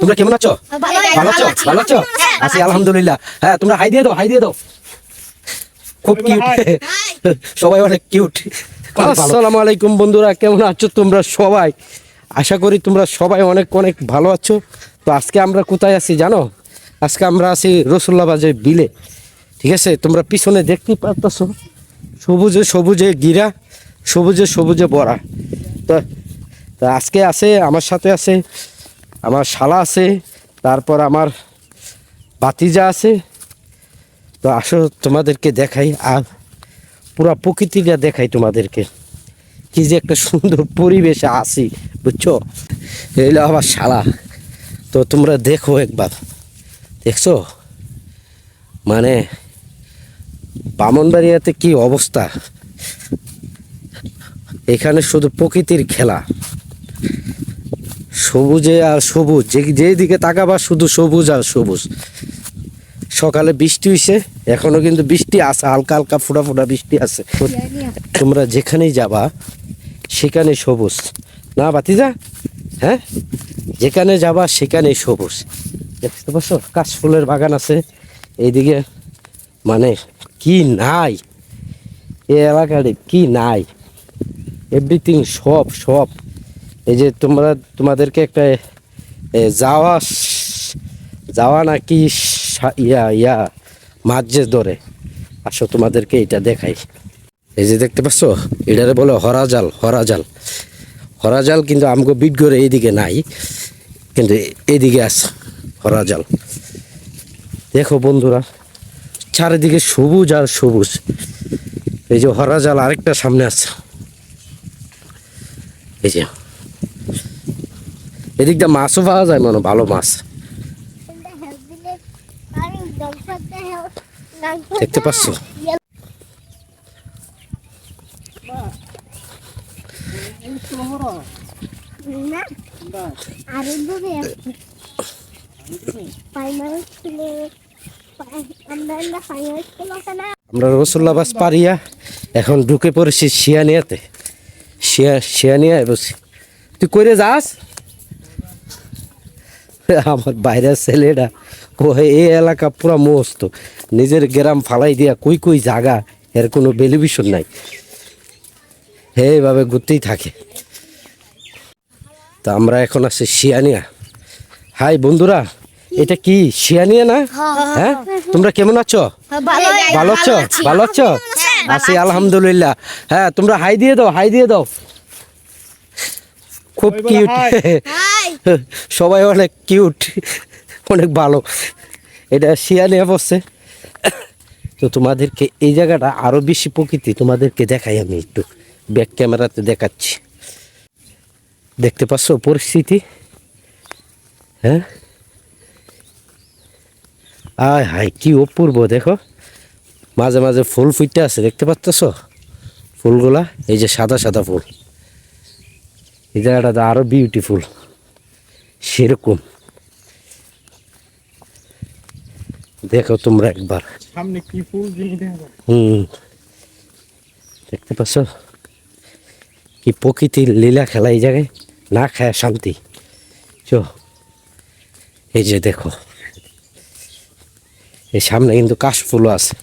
তোমরা কেমন আছো? ভালো আছো? ভালো আছো? আছি আলহামদুলিল্লাহ। হ্যাঁ তোমরা হাই দিয়ে দাও হাই দিয়ে দাও। খুব কিউট সবাই অনেক কিউট আসসালামু আলাইকুম বন্ধুরা কেমন আছো তোমরা সবাই? আশা করি তোমরা সবাই অনেক অনেক ভালো আছো। তো আজকে আমরা কোথায় আছি জানো? আজকে আমরা আছি রসুল্লাবাজের বিলে। ঠিক আছে? তোমরা পিছনে দেখতেই পারতেছো। সবুজে সবুজে গিরা সবুজে সবুজে ভরা তো তো আজকে আছে আমার সাথে আছে আমার শালা আছে, তারপর আমার বাতিজা আছে। তো আসো তোমাদেরকে দেখাই, আর পুরা প্রকৃতিটা দেখাই তোমাদেরকে। কি যে একটা সুন্দর পরিবেশে আছি, বুঝছ? এলো আমার শালা। তো তোমরা দেখো একবার। দেখছ? মানে বামনবাড়িয়াতে কি অবস্থা? এখানে শুধু প্রকৃতির খেলা। সবুজে আর সবুজ, যে যেদিকে তাকাবা শুধু সবুজ আর সবুজ। সকালে বৃষ্টি হইছে, এখনও কিন্তু বৃষ্টি আছে, হালকা হালকা ফোটা ফোটা বৃষ্টি আছে। তোমরা যেখানেই যাবা, সেখানে সবুজ। না, বাতিজা? হ্যাঁ? যেখানে যাবা, সেখানেই সবুজ। দেখতে পাচ্ছ? কাশফুলের বাগান আছে। এইদিকে মানে কি নাই? এই এলাকাতে কি নাই? এভরিথিং সব সব। এই যে তোমরা, তোমাদেরকে একটা যাওয়া যাওয়া নাকি ইয়া ইয়া মাছ যে ধরে। আসো তোমাদেরকে এটা দেখাই। এই যে দেখতে পাচ্ছ, এটারে বলে হরাজাল হরাজাল। হরাজাল কিন্তু আমগো বিট করে এইদিকে নাই, কিন্তু এ- এইদিকে আছে হরাজাল। দেখো বন্ধুরা, চারিদিকে সবুজ আর সবুজ। এই যে হরাজাল আরেকটা সামনে আছে। এই যে এদিক দিয়ে মাছও পাওয়া যায় মানে ভালো মাছ। দেখতে পাচ্ছ? আমরা রসুল্লাবাস পারিয়া এখন ঢুকে পড়েছি শিয়ানিয়াতে। শিয়া শিয়ানিয়ায় বসি তুই করে যাস? আমার বাইরের ছেলেটা ও এই এলাকা পুরা মস্ত। নিজের গ্রাম ফালাই দিয়া কই কই জায়গা এর কোনো বেলিভিশন নাই। হে এইভাবে ঘুরতেই থাকে। তা আমরা এখন আছি শিয়ানিয়া। হাই বন্ধুরা এটা কি শিয়ানিয়া না? হ্যাঁ। তোমরা কেমন আছো? ভালো আছো। ভালো আছো? আছি। আলহামদুলিল্লাহ। হ্যাঁ তোমরা হাই দিয়ে দাও হাই দিয়ে দাও। খুব কিউট সবাই অনেক কিউট অনেক ভালো। এটা শিয়ালিয়া বসছে। তো তোমাদেরকে এই জায়গাটা আরও বেশি প্রকৃতি, তোমাদেরকে দেখাই আমি একটু। ব্যাক ক্যামেরাতে দেখাচ্ছি। দেখতে পাচ্ছ পরিস্থিতি? হ্যাঁ? আয় হায়, কি অপূর্ব, দেখো। মাঝে মাঝে ফুল ফুটতে আছে, দেখতে পাচ্ছ? ফুলগুলা, এই যে সাদা সাদা ফুল। এই জায়গাটা আরও বিউটিফুল সেরকম। দেখো তোমরা একবার। সামনে কি ফুল হুম। দেখতে পাচ্ছ? কি প্রকৃতির লীলা খেলা এই জায়গায়? না খায় শান্তি। চ এই যে দেখো। এই সামনে কিন্তু কাশফুলও আছে।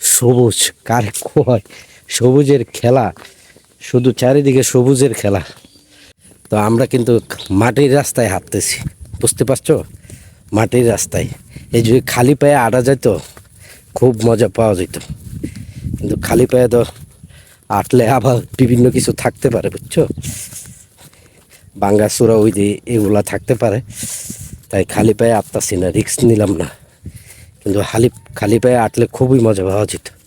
সবুজ কার কয় সবুজের খেলা। শুধু চারিদিকে সবুজের খেলা। তো আমরা কিন্তু মাটির রাস্তায় হাঁটতেছি। বুঝতে পারছ? মাটির রাস্তায়। এই যদি খালি পায়ে আটা যেত খুব মজা পাওয়া যেত। কিন্তু খালি পায়ে তো আটলে আবার বিভিন্ন কিছু থাকতে পারে, বুঝছ? বাঙ্গা চূড়া ওই দিয়ে এগুলা থাকতে পারে। তাই খালি পায়ে আটতাছি না রিক্স নিলাম না। কিন্তু খালি খালি পায়ে আটলে খুবই মজা পাওয়া যেত।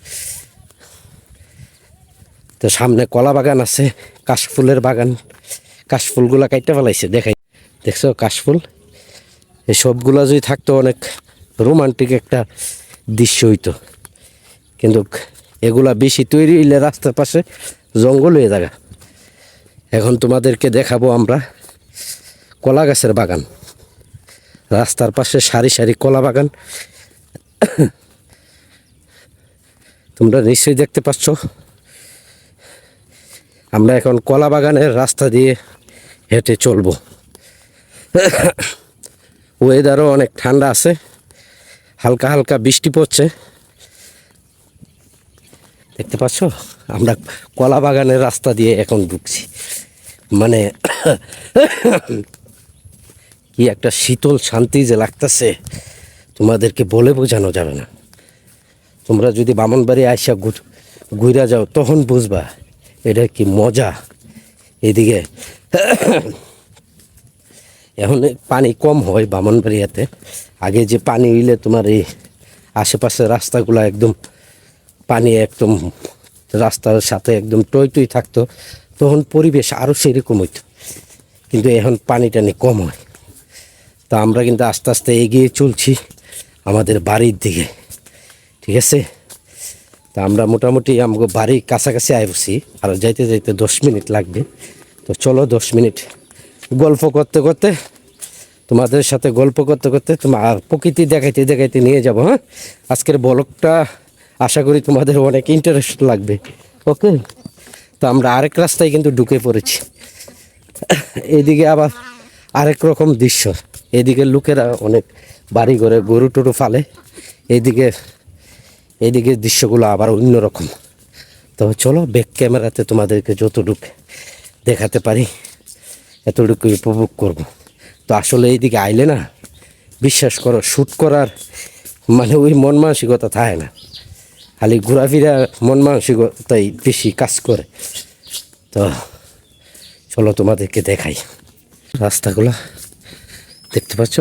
তো সামনে কলা বাগান আছে, কাশফুলের বাগান। কাশফুলগুলা কাইটে ফেলাইছে, দেখাই। দেখছ কাশফুল? এই সবগুলা যদি থাকতো অনেক রোমান্টিক একটা দৃশ্য হইতো। কিন্তু এগুলা বেশি তৈরি হইলে রাস্তার পাশে জঙ্গল হয়ে জায়গা এখন তোমাদেরকে দেখাবো আমরা কলা গাছের বাগান। রাস্তার পাশে সারি সারি কলা বাগান। তোমরা নিশ্চয়ই দেখতে পাচ্ছ। আমরা এখন কলা বাগানের রাস্তা দিয়ে হেঁটে চলবো। ওয়েদারও অনেক ঠান্ডা আছে। হালকা হালকা বৃষ্টি পড়ছে। দেখতে পাচ্ছ? আমরা কলা বাগানের রাস্তা দিয়ে এখন ঢুকছি। মানে কি একটা শীতল শান্তি যে লাগতেছে, তোমাদেরকে বলে বোঝানো যাবে না। তোমরা যদি বামনবাড়ি আইসা ঘুরা যাও, তখন বুঝবা এটা কি মজা? এদিকে এখন পানি কম হয় বামনবাড়িয়াতে। আগে যে পানি হইলে তোমার এই আশেপাশের রাস্তাগুলো একদম পানি একদম রাস্তার সাথে একদম টই টই থাকতো, তখন পরিবেশ আরও সেরকম হইতো। কিন্তু এখন পানি টানি কম হয়। তা আমরা কিন্তু আস্তে আস্তে এগিয়ে চলছি আমাদের বাড়ির দিকে। ঠিক আছে? তা আমরা মোটামুটি আমাকে বাড়ি কাছাকাছি আইবছি, আর যাইতে যাইতে দশ মিনিট লাগবে। তো চলো দশ মিনিট গল্প করতে করতে তোমাদের সাথে গল্প করতে করতে তোমার প্রকৃতি দেখাইতে দেখাইতে নিয়ে যাব হ্যাঁ? আজকের ব্লগটা আশা করি তোমাদের অনেক ইন্টারেস্ট লাগবে, ওকে? তো আমরা আরেক রাস্তায় কিন্তু ঢুকে পড়েছি। এদিকে আবার আরেক রকম দৃশ্য। এদিকে লোকেরা অনেক বাড়ি ঘরে গরু টরু ফালে এইদিকে এইদিকে দৃশ্যগুলো আবার অন্যরকম তো চলো ব্যাক ক্যামেরাতে তোমাদেরকে যতটুকু দেখাতে পারি এতটুকু উপভোগ করব। তো আসলে এইদিকে আইলে না, বিশ্বাস করো শ্যুট করার মানে ওই মন মানসিকতা থাকে না। খালি ঘোরাফেরা মন মানসিকতাই বেশি কাজ করে। তো চলো তোমাদেরকে দেখাই। রাস্তাগুলো, দেখতে পাচ্ছ?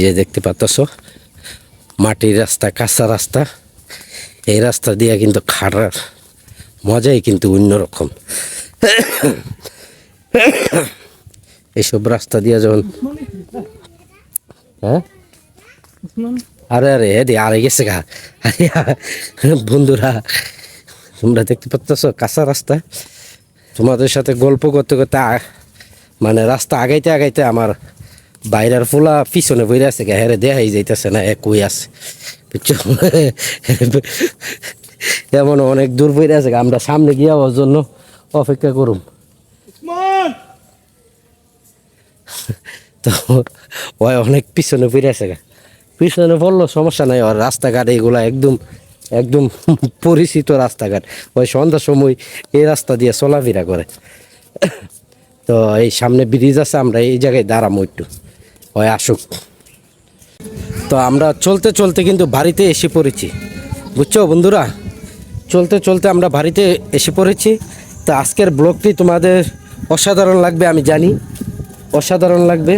যে দেখতে পাচ্ছ? মাটির রাস্তা, কাঁচা রাস্তা। এই রাস্তা দিয়ে কিন্তু খাটার মজাই কিন্তু অন্যরকম। এইসব রাস্তা দিয়ে যখন হ্যাঁ? আরে আরে এদি আরে গেছে গা। আরে, বন্ধুরা, তোমরা দেখতে পাচ্ছ কাঁচা রাস্তা। তোমাদের সাথে গল্প করতে করতে মানে রাস্তা আগাইতে আগাইতে আমার বাইরের ফুলা পিছনে বইরে আছে গা হেরে দেখাই যাইতেছে না এক কই আছে। এমন অনেক দূর বইরে আছে গা, আমরা সামনে গিয়ে ওর জন্য অপেক্ষা করুম। তো ওই অনেক পিছনে ফিরে আছে গা। পিছনে পড়ল সমস্যা নাই আর রাস্তাঘাট এগুলা একদম একদম পরিচিত রাস্তাঘাট। ওই সন্ধ্যার সময় এই রাস্তা দিয়ে চলাফেরা করে। তো এই সামনে ব্রিজ আছে আমরা এই জায়গায় দাঁড়াবো একটু। ওই আসুক। তো আমরা চলতে চলতে কিন্তু বাড়িতে এসে পড়েছি। বুঝছ বন্ধুরা? চলতে চলতে আমরা বাড়িতে এসে পড়েছি। তো আজকের ব্লগটি তোমাদের অসাধারণ লাগবে, আমি জানি। অসাধারণ লাগবে।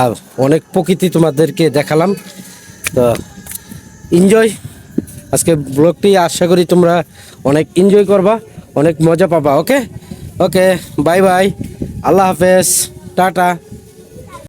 আর অনেক প্রকৃতি তোমাদেরকে দেখালাম। তো এনজয় আজকে ব্লগটি আশা করি তোমরা অনেক এনজয় করবা, অনেক মজা পাবা ওকে ওকে বাই বাই আল্লাহ হাফেজ। টাটা।